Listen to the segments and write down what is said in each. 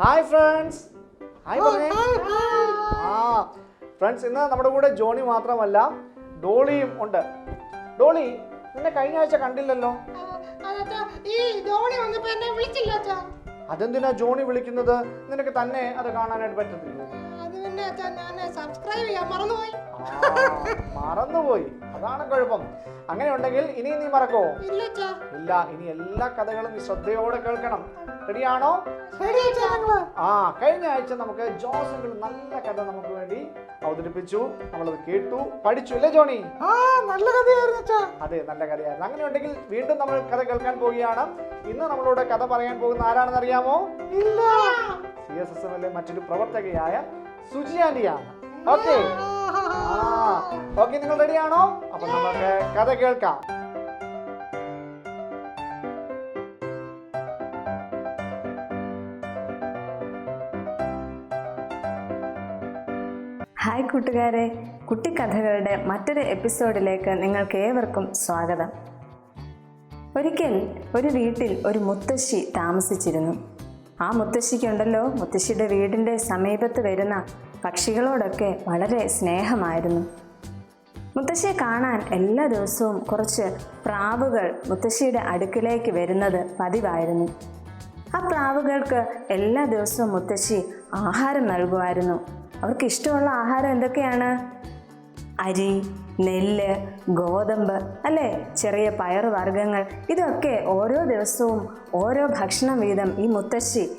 Hi friends hi ആ friends ഇന്ന് നമ്മുടെ കൂടെ ജോണി മാത്രമല്ല ഡോളിയും ഉണ്ട്. ഡോളി നിന്നെ കഴിഞ്ഞ ആഴ്ച കണ്ടില്ലല്ലോ? അതെന്തിനാ ജോണി വിളിക്കുന്നത്? നിനക്ക് തന്നെ അത് കാണാനായിട്ട് പറ്റത്തില്ല? സബ്സ്ക്രൈബ് ചെയ്യാൻ മറന്നുപോയി. മറന്നുപോയി. അതാണ് കുഴപ്പം. അങ്ങനെ ഉണ്ടെങ്കിൽ ഇനി നീ മറക്കോ? ഇല്ല ഇനി എല്ലാ കഥകളും നീ ശ്രദ്ധയോടെ കേൾക്കണം. റെഡിയാണോ ആ കഴിഞ്ഞ ആഴ്ച നമുക്ക് ജോസങ്ങൾ നല്ല കഥ നമുക്ക് വേണ്ടി അവതരിപ്പിച്ചു. നമ്മളത് കേട്ടു പഠിച്ചു അല്ലേ ജോണി? നല്ല കഥയായിരുന്നു അതെ നല്ല കഥയായിരുന്നു. അങ്ങനെ ഉണ്ടെങ്കിൽ വീണ്ടും നമ്മൾ കഥ കേൾക്കാൻ പോവുകയാണ്. ഇന്ന് നമ്മളോട് കഥ പറയാൻ പോകുന്ന ആരാണെന്ന് അറിയാമോ? ഇല്ല. സി എസ് എസ് എമ്മിലെ മറ്റൊരു പ്രവർത്തകയായ സുജി ആന്റിയാണ് ഓക്കെ. ആ ഓക്കെ നിങ്ങൾ റെഡിയാണോ? അപ്പൊ നമുക്ക് കഥ കേൾക്കാം. ഹായ് കൂട്ടുകാരെ. കുട്ടിക്കഥകളുടെ മറ്റൊരു എപ്പിസോഡിലേക്ക് നിങ്ങൾക്ക് ഏവർക്കും സ്വാഗതം. ഒരിക്കൽ ഒരു വീട്ടിൽ ഒരു മുത്തശ്ശി താമസിച്ചിരുന്നു. ആ മുത്തശ്ശിക്കുണ്ടല്ലോ. മുത്തശ്ശിയുടെ വീടിന്റെ സമീപത്ത് വരുന്ന പക്ഷികളോടൊക്കെ വളരെ സ്നേഹമായിരുന്നു. മുത്തശ്ശിയെ കാണാൻ എല്ലാ ദിവസവും കുറച്ച് പ്രാവുകൾ മുത്തശ്ശിയുടെ അടുക്കിലേക്ക് വരുന്നത് പതിവായിരുന്നു. ആ പ്രാവുകൾക്ക് എല്ലാ ദിവസവും മുത്തശ്ശി ആഹാരം നൽകുമായിരുന്നു. അവർക്ക് ഇഷ്ടമുള്ള ആഹാരം എന്തൊക്കെയാണ്? അരി നെല്ല് ഗോതമ്പ് അല്ലേ? ചെറിയ പയർ വർഗങ്ങൾ. ഇതൊക്കെ ഓരോ ദിവസവും ഓരോ ഭക്ഷണം വീതം ഈ മുത്തശ്ശി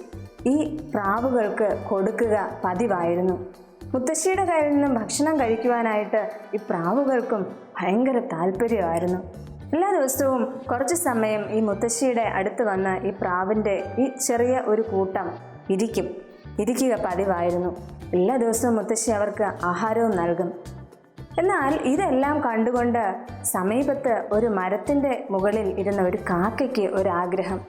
ഈ പ്രാവുകൾക്ക് കൊടുക്കുക പതിവായിരുന്നു. മുത്തശ്ശിയുടെ കയ്യിൽ നിന്നും ഭക്ഷണം കഴിക്കുവാനായിട്ട് ഈ പ്രാവുകൾക്കും ഭയങ്കര താല്പര്യമായിരുന്നു. എല്ലാ ദിവസവും കുറച്ച് സമയം ഈ മുത്തശ്ശിയുടെ അടുത്ത് വന്ന് ഈ പ്രാവിന്റെ ഈ ചെറിയ ഒരു കൂട്ടം ഇരിക്കും. ഇരിക്കുക പതിവായിരുന്നു. എല്ലാ ദിവസവും മുത്തശ്ശി അവർക്ക് ആഹാരവും നൽകും. എന്നാൽ ഇതെല്ലാം കണ്ടുകൊണ്ട് സമീപത്ത് ഒരു മരത്തിന്റെ മുകളിൽ ഇരുന്ന ഒരു കാക്കയ്ക്ക് ഒരാഗ്രഹം.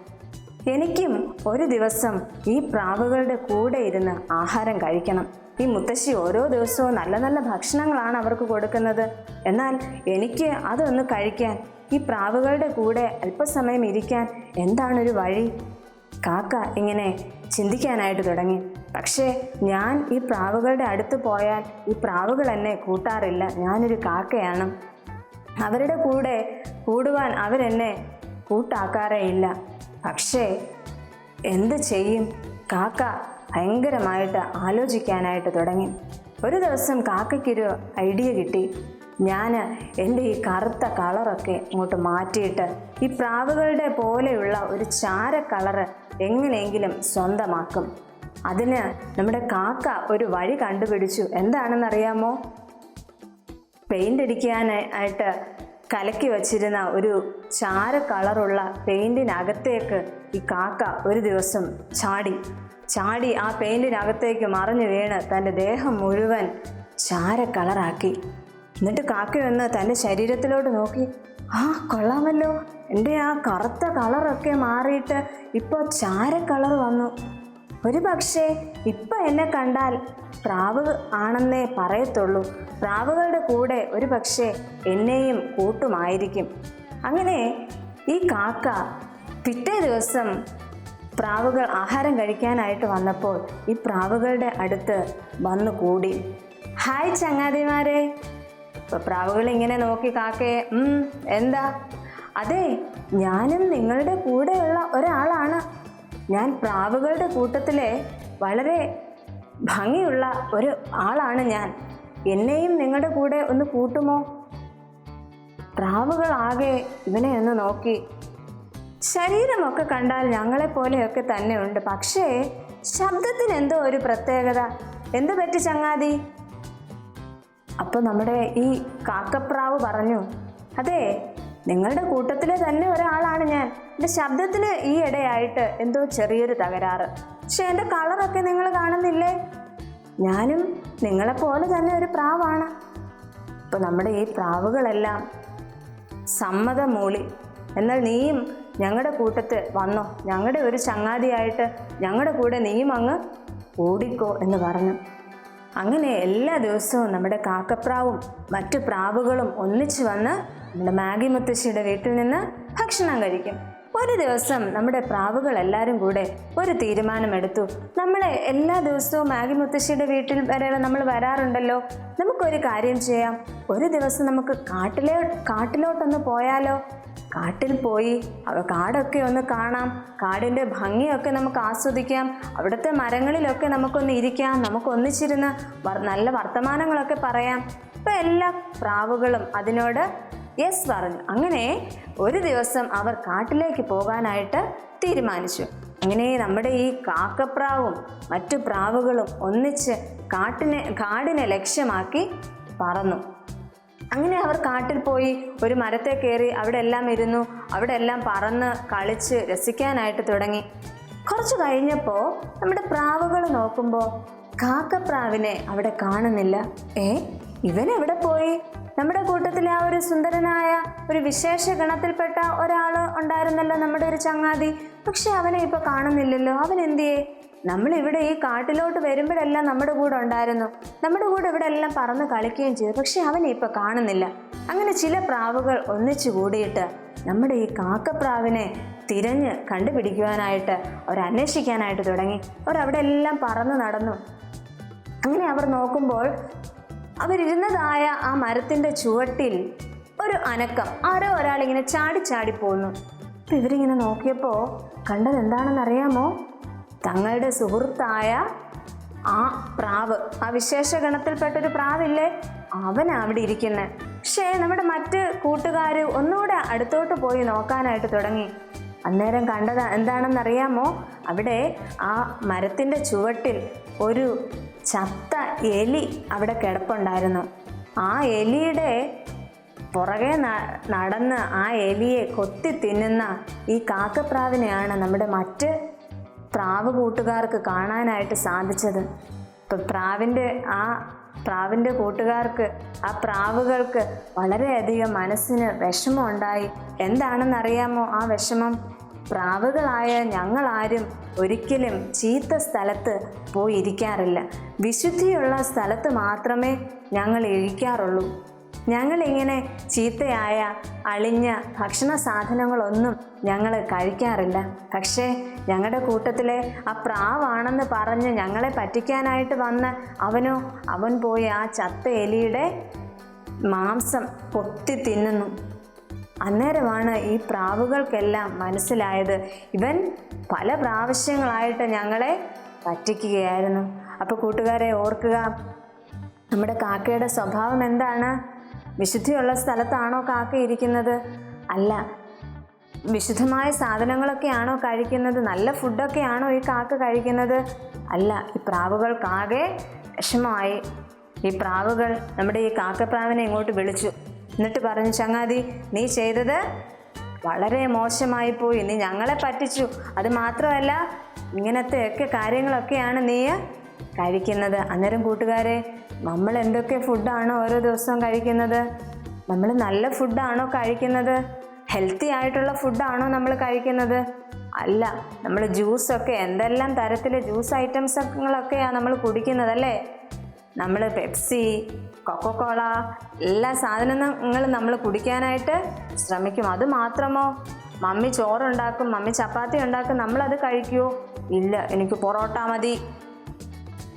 എനിക്കും ഒരു ദിവസം ഈ പ്രാവുകളുടെ കൂടെ ഇരുന്ന് ആഹാരം കഴിക്കണം. ഈ മുത്തശ്ശി ഓരോ ദിവസവും നല്ല നല്ല ഭക്ഷണങ്ങളാണ് അവർക്ക് കൊടുക്കുന്നത്. എന്നാൽ എനിക്ക് അതൊന്ന് കഴിക്കാൻ ഈ പ്രാവുകളുടെ കൂടെ അല്പസമയം ഇരിക്കാൻ എന്താണൊരു വഴി? കാക്ക ഇങ്ങനെ ചിന്തിക്കാനായിട്ട് തുടങ്ങി. പക്ഷേ ഞാൻ ഈ പ്രാവുകളുടെ അടുത്ത് പോയാൽ ഈ പ്രാവുകൾ എന്നെ കൂട്ടാറില്ല. ഞാനൊരു കാക്കയാണ്. അവരുടെ കൂടെ കൂടുവാൻ അവരെന്നെ കൂട്ടാക്കാറേ ഇല്ല. പക്ഷേ എന്ത് ചെയ്യും? കാക്ക ഭയങ്കരമായിട്ട് ആലോചിക്കാനായിട്ട് തുടങ്ങി. ഒരു ദിവസം കാക്കയ്ക്കൊരു ഐഡിയ കിട്ടി. ഞാൻ എന്റെ ഈ കറുത്ത കളറൊക്കെ ഇങ്ങോട്ട് മാറ്റിയിട്ട് ഈ പ്രാവുകളുടെ പോലെയുള്ള ഒരു ചാര കളറ് എങ്ങനെയെങ്കിലും സ്വന്തമാക്കും. അതിന് നമ്മുടെ കാക്ക ഒരു വഴി കണ്ടുപിടിച്ചു. എന്താണെന്നറിയാമോ? പെയിന്റ് അടിക്കാനായിട്ട് കലക്കി വച്ചിരുന്ന ഒരു ചാര കളറുള്ള പെയിന്റിനകത്തേക്ക് ഈ കാക്ക ഒരു ദിവസം ചാടി. ചാടി ആ പെയിന്റിനകത്തേക്ക് മറിഞ്ഞു വീണ് തന്റെ ദേഹം മുഴുവൻ ചാര കളറാക്കി. എന്നിട്ട് കാക്കയൊന്ന് തന്റെ ശരീരത്തിലോട്ട് നോക്കി. ആ കൊള്ളാമല്ലോ. എന്റെ ആ കറുത്ത കളറൊക്കെ മാറിയിട്ട് ഇപ്പോൾ ചാര കളർ വന്നു. ഒരു പക്ഷേ ഇപ്പം എന്നെ കണ്ടാൽ പ്രാവ് ആണെന്നേ പറയത്തുള്ളൂ. പ്രാവുകളുടെ കൂടെ ഒരു പക്ഷേ എന്നെയും കൂട്ടുമായിരിക്കും. അങ്ങനെ ഈ കാക്ക പിറ്റേ ദിവസം പ്രാവുകൾ ആഹാരം കഴിക്കാനായിട്ട് വന്നപ്പോൾ ഈ പ്രാവുകളുടെ അടുത്ത് വന്നു കൂടി. ഹായ് ചങ്ങാതിമാരെ. ഇപ്പൊ പ്രാവുകൾ ഇങ്ങനെ നോക്കി കാക്കയെ "ഉം, എന്താ? അതെ ഞാനും നിങ്ങളുടെ കൂടെയുള്ള ഒരാളാണ്. ഞാൻ പ്രാവുകളുടെ കൂട്ടത്തിലെ വളരെ ഭംഗിയുള്ള ഒരു ആളാണ് ഞാൻ. എന്നെയും നിങ്ങളുടെ കൂടെ ഒന്ന് കൂട്ടുമോ? പ്രാവുകളാകെ ഇവനെ ഒന്ന് നോക്കി. ശരീരമൊക്കെ കണ്ടാൽ ഞങ്ങളെപ്പോലെയൊക്കെ തന്നെ ഉണ്ട് പക്ഷേ ശബ്ദത്തിന് എന്തോ ഒരു പ്രത്യേകത. എന്തു പറ്റി ചങ്ങാതി? അപ്പോൾ നമ്മുടെ ഈ കാക്കപ്രാവ് പറഞ്ഞു അതെ നിങ്ങളുടെ കൂട്ടത്തിലെ തന്നെ ഒരാളാണ് ഞാൻ. എന്റെ ശബ്ദത്തിന് ഈ ഇടയായിട്ട് എന്തോ ചെറിയൊരു തകരാറ്. പക്ഷെ എന്റെ കളറൊക്കെ നിങ്ങൾ കാണുന്നില്ലേ? ഞാനും നിങ്ങളെപ്പോലെ തന്നെ ഒരു പ്രാവാണ്. അപ്പോൾ നമ്മുടെ ഈ പ്രാവുകളെല്ലാം സമ്മതമൂളി. എന്നാൽ നീയും ഞങ്ങളുടെ കൂട്ടത്ത് വന്നോ. ഞങ്ങളുടെ ഒരു ചങ്ങാതിയായിട്ട് ഞങ്ങളുടെ കൂടെ നീയും അങ്ങ് ഓടിക്കോ എന്ന് പറഞ്ഞു. അങ്ങനെ എല്ലാ ദിവസവും നമ്മുടെ കാക്കപ്രാവും മറ്റു പ്രാവുകളും ഒന്നിച്ചു വന്ന് നമ്മുടെ മാഗി മുത്തശ്ശിയുടെ വീട്ടിൽ നിന്ന് ഭക്ഷണം കഴിക്കും. ഒരു ദിവസം നമ്മുടെ പ്രാവുകൾ എല്ലാവരും കൂടെ ഒരു തീരുമാനമെടുത്തു. നമ്മളെ എല്ലാ ദിവസവും മാഗി മുത്തശ്ശിയുടെ വീട്ടിൽ വരെ നമ്മൾ വരാറുണ്ടല്ലോ. നമുക്കൊരു കാര്യം ചെയ്യാം. ഒരു ദിവസം നമുക്ക് കാട്ടിലെ കാട്ടിലോട്ടൊന്ന് പോയാലോ? കാട്ടിൽ പോയി കാടൊക്കെ ഒന്ന് കാണാം. കാടിന്റെ ഭംഗിയൊക്കെ നമുക്ക് ആസ്വദിക്കാം. അവിടുത്തെ മരങ്ങളിലൊക്കെ നമുക്കൊന്ന് ഇരിക്കാം. നമുക്ക് ഒന്നിച്ചിരുന്ന് നല്ല വർത്തമാനങ്ങളൊക്കെ പറയാം. ഇപ്പം എല്ലാ പ്രാവുകളും അതിനോട് യെസ് പറഞ്ഞു അങ്ങനെ ഒരു ദിവസം അവർ കാട്ടിലേക്ക് പോകാനായിട്ട് തീരുമാനിച്ചു. അങ്ങനെ നമ്മുടെ ഈ കാക്കപ്രാവും മറ്റു പ്രാവുകളും ഒന്നിച്ച് കാട്ടിനെ കാടിനെ ലക്ഷ്യമാക്കി പറന്നു. അങ്ങനെ അവർ കാട്ടിൽ പോയി ഒരു മരത്തെ കയറി അവിടെ എല്ലാം ഇരുന്നു അവിടെ എല്ലാം പറന്ന് കളിച്ച് രസിക്കാനായിട്ട് തുടങ്ങി. കുറച്ച് കഴിഞ്ഞപ്പോൾ നമ്മുടെ പ്രാവുകൾ നോക്കുമ്പോൾ കാക്കപ്രാവിനെ അവിടെ കാണുന്നില്ല. ഏ? ഇവൻ എവിടെ പോയി? നമ്മുടെ കൂട്ടത്തിലെ ആ ഒരു സുന്ദരനായ ഒരു വിശേഷ ഗണത്തിൽപ്പെട്ട ഒരാൾ ഉണ്ടായിരുന്നല്ലോ നമ്മുടെ ഒരു ചങ്ങാതി. പക്ഷെ അവനെ ഇപ്പൊ കാണുന്നില്ലല്ലോ. അവൻ എന്തിയേ? നമ്മൾ ഇവിടെ ഈ കാട്ടിലോട്ട് വരുമ്പോഴെല്ലാം നമ്മുടെ കൂടെ ഉണ്ടായിരുന്നു. നമ്മുടെ കൂടെ ഇവിടെ എല്ലാം പറന്ന് കളിക്കുകയും ചെയ്തു. പക്ഷെ അവനെ ഇപ്പൊ കാണുന്നില്ല. അങ്ങനെ ചില പ്രാവുകൾ ഒന്നിച്ചു കൂടിയിട്ട് നമ്മുടെ ഈ കാക്കപ്രാവിനെ തിരഞ്ഞ് കണ്ടുപിടിക്കുവാനായിട്ട് അവർ അന്വേഷിക്കാനായിട്ട് തുടങ്ങി. അവർ അവിടെ എല്ലാം പറന്ന് നടന്നു. അങ്ങനെ അവർ നോക്കുമ്പോൾ അവരിരുന്നതായ ആ മരത്തിന്റെ ചുവട്ടിൽ ഒരു അനക്കം ആരോ ഒരാൾ ഇങ്ങനെ ചാടി ചാടി പോകുന്നു അപ്പം ഇവരിങ്ങനെ നോക്കിയപ്പോ കണ്ടത് എന്താണെന്നറിയാമോ തങ്ങളുടെ സുഹൃത്തായ ആ പ്രാവ് ആ വിശേഷ ഗണത്തിൽപ്പെട്ടൊരു പ്രാവില്ലേ? അവൻ അവിടെ ഇരിക്കുന്നത് പക്ഷേ നമ്മുടെ മറ്റ് കൂട്ടുകാർ ഒന്നുകൂടെ അടുത്തോട്ട് പോയി നോക്കാനായിട്ട് തുടങ്ങി. അന്നേരം കണ്ടത് എന്താണെന്നറിയാമോ? അവിടെ ആ മരത്തിന്റെ ചുവട്ടിൽ ഒരു ചത്ത എലി അവിടെ കിടപ്പുണ്ടായിരുന്നു. ആ എലിയുടെ പുറകെ നടന്ന് ആ എലിയെ കൊത്തി തിന്നുന്ന ഈ കാക്കപ്രാവിനെയാണ് നമ്മുടെ മറ്റ് പ്രാവ് കൂട്ടുകാർക്ക് കാണാനായിട്ട് സാധിച്ചത്. ഇപ്പം പ്രാവിന്റെ ആ പ്രാവിന്റെ കൂട്ടുകാർക്ക് ആ പ്രാവുകൾക്ക് വളരെയധികം മനസ്സിന് വിഷമം ഉണ്ടായി എന്താണെന്നറിയാമോ ആ വിഷമം? പ്രാവുകളായ ഞങ്ങളാരും ഒരിക്കലും ചീത്ത സ്ഥലത്ത് പോയിരിക്കാറില്ല. വിശുദ്ധിയുള്ള സ്ഥലത്ത് മാത്രമേ ഞങ്ങൾ ഇരിക്കാറുള്ളൂ. ഞങ്ങളിങ്ങനെ ചീത്തയായ അളിഞ്ഞ ഭക്ഷണ സാധനങ്ങളൊന്നും ഞങ്ങൾ കഴിക്കാറില്ല. പക്ഷേ ഞങ്ങളുടെ കൂട്ടത്തിലെ ആ പ്രാവാണെന്ന് പറഞ്ഞ് ഞങ്ങളെ പറ്റിക്കാനായിട്ട് വന്ന അവനോ അവൻ പോയി ആ ചത്ത എലിയുടെ മാംസം പൊത്തി തിന്നുന്നു. അന്നേരമാണ് ഈ പ്രാവുകൾക്കെല്ലാം മനസ്സിലായത്. ഇവൻ പല പ്രാവശ്യങ്ങളായിട്ട് ഞങ്ങളെ പറ്റിക്കുകയായിരുന്നു. അപ്പോൾ കൂട്ടുകാരെ ഓർക്കുക നമ്മുടെ കാക്കയുടെ സ്വഭാവം എന്താണ്? വിശുദ്ധിയുള്ള സ്ഥലത്താണോ കാക്ക ഇരിക്കുന്നത്? അല്ല. വിശുദ്ധമായ സാധനങ്ങളൊക്കെയാണോ കഴിക്കുന്നത്? നല്ല ഫുഡൊക്കെയാണോ ഈ കാക്ക കഴിക്കുന്നത്? അല്ല. ഈ പ്രാവുകൾക്കാകെ വിഷമമായി. ഈ പ്രാവുകൾ നമ്മുടെ ഈ കാക്കപ്രാവിനെ ഇങ്ങോട്ട് വിളിച്ചു. എന്നിട്ട് പറഞ്ഞു ചങ്ങാതി നീ ചെയ്തത് വളരെ മോശമായി പോയി. നീ ഞങ്ങളെ പറ്റിച്ചു. അത് മാത്രമല്ല ഇങ്ങനത്തെ ഇങ്ങനത്തെയൊക്കെ കാര്യങ്ങളൊക്കെയാണ് നീ കഴിക്കുന്നത്. അന്നേരം കൂട്ടുകാരെ നമ്മൾ എന്തൊക്കെ ഫുഡാണോ ഓരോ ദിവസവും കഴിക്കുന്നത്? നമ്മൾ നല്ല ഫുഡാണോ കഴിക്കുന്നത്? ഹെൽത്തി ആയിട്ടുള്ള ഫുഡാണോ നമ്മൾ കഴിക്കുന്നത്? അല്ല നമ്മൾ ജ്യൂസൊക്കെ എന്തെല്ലാം തരത്തിലെ ജ്യൂസ് ഐറ്റംസൊക്കെയാണ് നമ്മൾ കുടിക്കുന്നത് അല്ലേ നമ്മൾ പെപ്സി കൊക്കോക്കോള. എല്ലാ സാധനങ്ങളും നമ്മൾ കുടിക്കാനായിട്ട് ശ്രമിക്കും. അത് മാത്രമോ? മമ്മി ചോറുണ്ടാക്കും മമ്മി ചപ്പാത്തി ഉണ്ടാക്കും നമ്മളത് കഴിക്കുമോ ഇല്ല എനിക്ക് പൊറോട്ട മതി.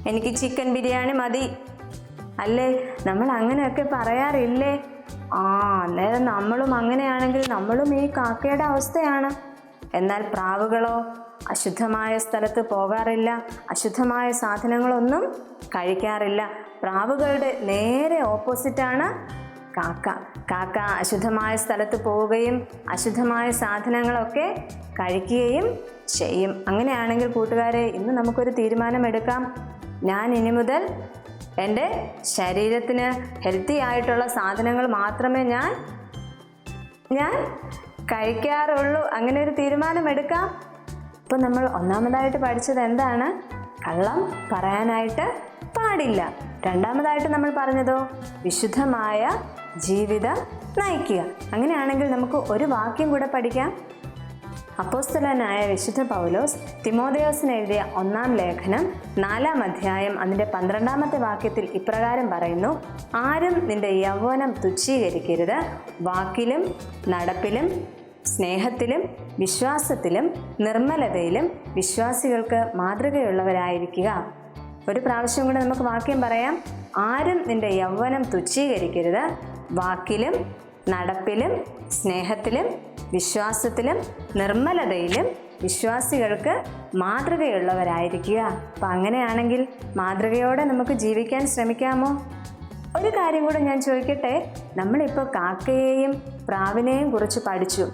എനിക്ക് ചിക്കൻ ബിരിയാണി മതി. അല്ലേ? നമ്മൾ അങ്ങനെയൊക്കെ പറയാറില്ലേ? ആ അന്നേരം നമ്മളും അങ്ങനെയാണെങ്കിൽ നമ്മളും ഈ കാക്കയുടെ അവസ്ഥയാണ്. എന്നാൽ പ്രാവുകളോ അശുദ്ധമായ സ്ഥലത്ത് പോകാറില്ല. അശുദ്ധമായ സാധനങ്ങളൊന്നും കഴിക്കാറില്ല. പ്രാവുകളുടെ നേരെ ഓപ്പോസിറ്റാണ് കാക്ക. കാക്ക അശുദ്ധമായ സ്ഥലത്ത് പോവുകയും അശുദ്ധമായ സാധനങ്ങളൊക്കെ കഴിക്കുകയും ചെയ്യും. അങ്ങനെയാണെങ്കിൽ കൂട്ടുകാരെ ഇന്ന് നമുക്കൊരു തീരുമാനമെടുക്കാം. ഞാൻ ഇനി മുതൽ എന്റെ ശരീരത്തിന് ഹെൽത്തി ആയിട്ടുള്ള സാധനങ്ങൾ മാത്രമേ ഞാൻ ഞാൻ കഴിക്കാറുള്ളൂ. അങ്ങനെ ഒരു തീരുമാനമെടുക്കാം. ഇപ്പം നമ്മൾ ഒന്നാമതായിട്ട് പഠിച്ചത് എന്താണ്? കള്ളം പറയാനായിട്ട് പാടില്ല. രണ്ടാമതായിട്ട് നമ്മൾ പറഞ്ഞതോ വിശുദ്ധമായ ജീവിതം നയിക്കുക. അങ്ങനെയാണെങ്കിൽ നമുക്ക് ഒരു വാക്യം കൂടെ പഠിക്കാം. അപ്പോസ്തലനായ വിശുദ്ധ പൗലോസ് തിമോദയോസിന് എഴുതിയ ഒന്നാം ലേഖനം നാലാം അധ്യായം അതിന്റെ പന്ത്രണ്ടാമത്തെ വാക്യത്തിൽ ഇപ്രകാരം പറയുന്നു ആരും നിന്റെ യൗവനം തുച്ഛീകരിക്കരുത്. വാക്കിലും നടപ്പിലും സ്നേഹത്തിലും വിശ്വാസത്തിലും നിർമ്മലതയിലും വിശ്വാസികൾക്ക് മാതൃകയുള്ളവരായിരിക്കുക. ഒരു പ്രാവശ്യം കൂടെ നമുക്ക് വാക്യം പറയാം. ആരും നിന്റെ യൗവനം തുച്ഛീകരിക്കരുത്. വാക്കിലും നടപ്പിലും സ്നേഹത്തിലും വിശ്വാസത്തിലും നിർമ്മലതയിലും വിശ്വാസികൾക്ക് മാതൃകയുള്ളവരായിരിക്കുക. അപ്പം അങ്ങനെയാണെങ്കിൽ മാതൃകയോടെ നമുക്ക് ജീവിക്കാൻ ശ്രമിക്കാമോ? ഒരു കാര്യം കൂടെ ഞാൻ ചോദിക്കട്ടെ. നമ്മളിപ്പോൾ കാക്കയെയും പ്രാവിനെയും കുറിച്ച് പഠിച്ചു.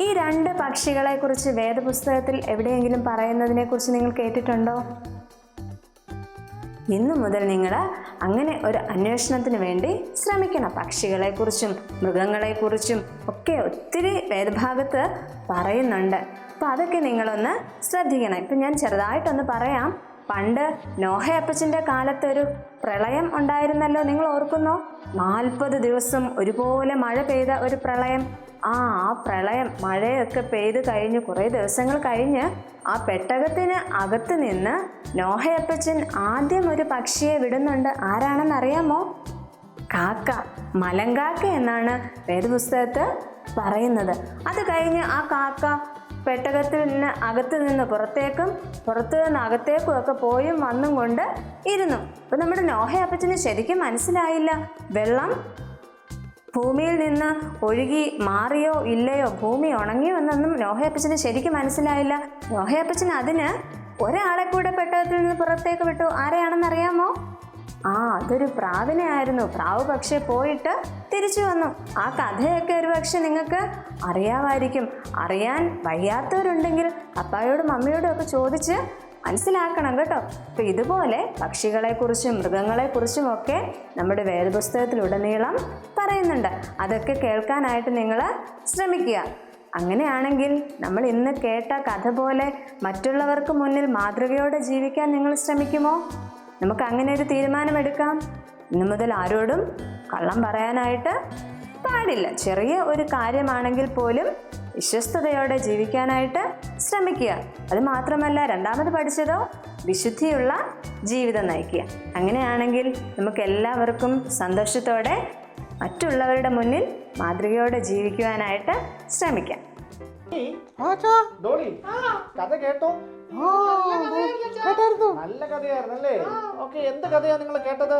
ഈ രണ്ട് പക്ഷികളെക്കുറിച്ച് വേദപുസ്തകത്തിൽ എവിടെയെങ്കിലും പറയുന്നതിനെക്കുറിച്ച് നിങ്ങൾ കേട്ടിട്ടുണ്ടോ? ഇന്നു മുതൽ നിങ്ങൾ അങ്ങനെ ഒരു അന്വേഷണത്തിന് വേണ്ടി ശ്രമിക്കണം. പക്ഷികളെക്കുറിച്ചും മൃഗങ്ങളെക്കുറിച്ചും ഒക്കെ ഒത്തിരി വേദഭാഗത്ത് പറയുന്നുണ്ട്. അപ്പോൾ അതൊക്കെ നിങ്ങളൊന്ന് ശ്രദ്ധിക്കണം. ഇപ്പം ഞാൻ ചെറുതായിട്ടൊന്ന് പറയാം. പണ്ട് നോഹയപ്പച്ചന്റെ കാലത്ത് ഒരു പ്രളയം ഉണ്ടായിരുന്നല്ലോ നിങ്ങൾ ഓർക്കുന്നോ? നാൽപ്പത് ദിവസം ഒരുപോലെ മഴ പെയ്ത ഒരു പ്രളയം. ആ ആ പ്രളയം മഴയൊക്കെ പെയ്ത് കഴിഞ്ഞ് കുറേ ദിവസങ്ങൾ കഴിഞ്ഞ് ആ പെട്ടകത്തിന് അകത്ത് നിന്ന് നോഹയപ്പച്ചൻ ആദ്യം ഒരു പക്ഷിയെ വിടുന്നുണ്ട്. ആരാണെന്ന് അറിയാമോ കാക്ക മലങ്കാക്ക എന്നാണ് വേദപുസ്തകത്ത് പറയുന്നത്. അത് കഴിഞ്ഞ് ആ കാക്ക പെട്ടകത്തിൽ നിന്ന് അകത്ത് നിന്ന് പുറത്തേക്കും പുറത്തു നിന്ന് അകത്തേക്കും ഒക്കെ പോയും വന്നും കൊണ്ട് ഇരുന്നു. അപ്പം നമ്മുടെ നോഹയപ്പച്ചന് ശരിക്കും മനസ്സിലായില്ല. വെള്ളം ഭൂമിയിൽ നിന്ന് ഒഴുകി മാറിയോ ഇല്ലയോ ഭൂമി ഉണങ്ങിയോ എന്നൊന്നും നോഹയപ്പച്ചന് ശരിക്കും മനസ്സിലായില്ല. നോഹയപ്പച്ചൻ അതിന് ഒരാളെ കൂടെ പെട്ടകത്തിൽ നിന്ന് പുറത്തേക്ക് വിട്ടു. ആരെയാണെന്ന് അറിയാമോ ആ അതൊരു പ്രാവിനെ ആയിരുന്നു പ്രാവ് പക്ഷെ പോയിട്ട് തിരിച്ചു വന്നു. ആ കഥയൊക്കെ ഒരു പക്ഷെ നിങ്ങൾക്ക് അറിയാമായിരിക്കും. അറിയാൻ വയ്യാത്തവരുണ്ടെങ്കിൽ അപ്പായോടും മമ്മിയോടും ഒക്കെ ചോദിച്ച് മനസ്സിലാക്കണം കേട്ടോ. അപ്പം ഇതുപോലെ പക്ഷികളെക്കുറിച്ചും മൃഗങ്ങളെക്കുറിച്ചും ഒക്കെ നമ്മുടെ വേദപുസ്തകത്തിലുടനീളം പറയുന്നുണ്ട്. അതൊക്കെ കേൾക്കാനായിട്ട് നിങ്ങൾ ശ്രമിക്കുക. അങ്ങനെയാണെങ്കിൽ നമ്മൾ ഇന്ന് കേട്ട കഥ പോലെ മറ്റുള്ളവർക്ക് മുന്നിൽ മാതൃകയോടെ ജീവിക്കാൻ നിങ്ങൾ ശ്രമിക്കുമോ? നമുക്ക് അങ്ങനെ ഒരു തീരുമാനമെടുക്കാം. ഇന്നു മുതൽ ആരോടും കള്ളം പറയാനായിട്ട് പാടില്ല. ചെറിയ ഒരു കാര്യമാണെങ്കിൽ പോലും വിശ്വസ്തയോടെ ജീവിക്കാനായിട്ട് ശ്രമിക്കുക. അത് മാത്രമല്ല രണ്ടാമത് പഠിച്ചതോ വിശുദ്ധിയുള്ള ജീവിതം നയിക്കുക. അങ്ങനെയാണെങ്കിൽ നമുക്ക് എല്ലാവർക്കും സന്തോഷത്തോടെ മറ്റുള്ളവരുടെ മുന്നിൽ മാതൃകയോടെ ജീവിക്കുവാനായിട്ട് ശ്രമിക്കാം. കഥ കേട്ടോ. കേട്ടായിരുന്നു? നല്ല കഥയായിരുന്നു അല്ലേ ഓക്കെ എന്ത് കഥയാ നിങ്ങൾ കേട്ടത്?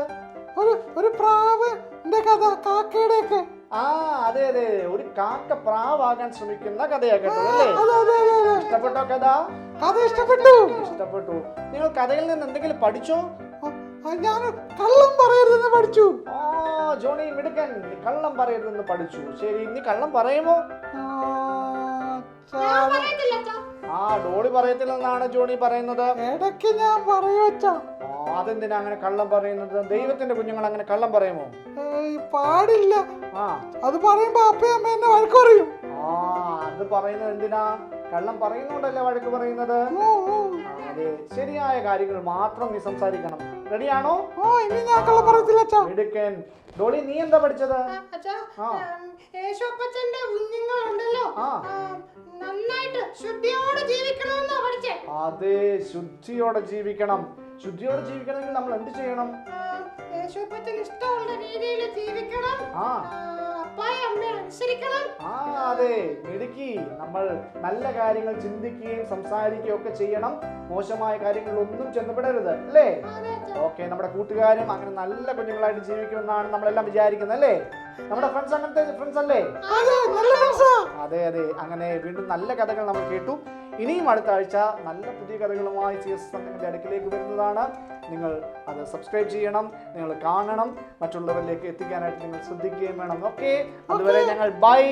ഒരു ഒരു പ്രാവിന്റെ കഥ കാക്കയുടെ ഒക്കെ ആ അതെ അതെ. ഒരു കാക്ക പ്രാവാകാൻ ശ്രമിക്കുന്ന കഥയാ കേട്ടത് അല്ലേ? ഇഷ്ടപ്പെട്ടോ കഥ? കഥ ഇഷ്ടപ്പെട്ടു. ഇഷ്ടപ്പെട്ടു. നിങ്ങൾ കഥയിൽ നിന്ന് എന്തെങ്കിലും പഠിച്ചോ? ഞാൻ കള്ളം പറയരുതെന്ന് പഠിച്ചു. ആ ജോണി മിടുക്കൻ കള്ളം പറയരുതെന്ന് പഠിച്ചു. ശരി ഇനി കള്ളം പറയുമോ? ആ, ഡോളി പറയത്തില്ലെന്നാണ് ജോണി പറയുന്നത്. ഇടയ്ക്ക് ഞാൻ പറയുവച്ചാ. ആ, അതെന്തിനാ അങ്ങനെ കള്ളം പറയുന്നത്? ദൈവത്തിന്റെ കുഞ്ഞുങ്ങൾ അങ്ങനെ കള്ളം പറയുമോ? ഏയ്, പാടില്ല. ആ. അത് പറയുമ്പോ അപ്പയും അമ്മ എന്നെ വഴക്ക് പറയും. ആ അത് പറയുന്നത് എന്തിനാ? കള്ളം പറയുന്നോണ്ടല്ലേ വഴക്ക് പറയുന്നത്. ആ, അതെ. ശരിയായ കാര്യങ്ങൾ മാത്രം നീ സംസാരിക്കണം. റെഡിയാണോ? ഓ ഇനി ഞാൻ കള്ളം പറയത്തില്ല അച്ഛാ മിടുക്കൻ. ഡോളി നീ എന്താ പഠിച്ചത്? അച്ഛാ ആ. യേശുപ്പച്ചന്റെ കുഞ്ഞുങ്ങളുണ്ടല്ലോ. ആ. നന്നായിട്ട് ശുദ്ധിയോടെ ജീവിക്കണമെന്നാ പഠിച്ചേ. അതെ ശുദ്ധിയോടെ ജീവിക്കണം. ശുദ്ധിയോടെ ജീവിക്കണമെങ്കിൽ നമ്മൾ എന്ത് ചെയ്യണം? യേശുപ്പച്ചന് ഇഷ്ടമുള്ള രീതിയിൽ ജീവിക്കണം. ആ അപ്പായ അമ്മയെ അനുസരിക്കണം. ആ അതെ. മിടുക്കി. നമ്മൾ നല്ല കാര്യങ്ങൾ ചിന്തിക്കുകയും സംസാരിക്കുകയും ഒക്കെ ചെയ്യണം. മോശമായ കാര്യങ്ങളിലൊന്നും ചെന്നപ്പെടരുത് അല്ലേ? ഓക്കെ നമ്മുടെ കൂട്ടുകാരും അങ്ങനെ നല്ല കുഞ്ഞുങ്ങളായിട്ട് ജീവിക്കുമെന്നാണ് നമ്മളെല്ലാം വിചാരിക്കുന്നത് അല്ലേ? നമ്മുടെ ഫ്രണ്ട്സ് അങ്ങനത്തെ ഫ്രണ്ട്സ് അല്ലേ? അതെ അതെ. അങ്ങനെ വീണ്ടും നല്ല കഥകൾ നമ്മൾ കേട്ടു. ഇനിയും അടുത്ത ആഴ്ച നല്ല പുതിയ കഥകളുമായി സി എസ് നിങ്ങളുടെ അടുക്കിലേക്ക് വരുന്നതാണ്. നിങ്ങൾ അത് സബ്സ്ക്രൈബ് ചെയ്യണം നിങ്ങൾ കാണണം മറ്റുള്ളവരിലേക്ക് എത്തിക്കാനായിട്ട് നിങ്ങൾ ശ്രദ്ധിക്കുകയും വേണം. ഓക്കെ അതുവരെ ഞങ്ങൾ ബൈ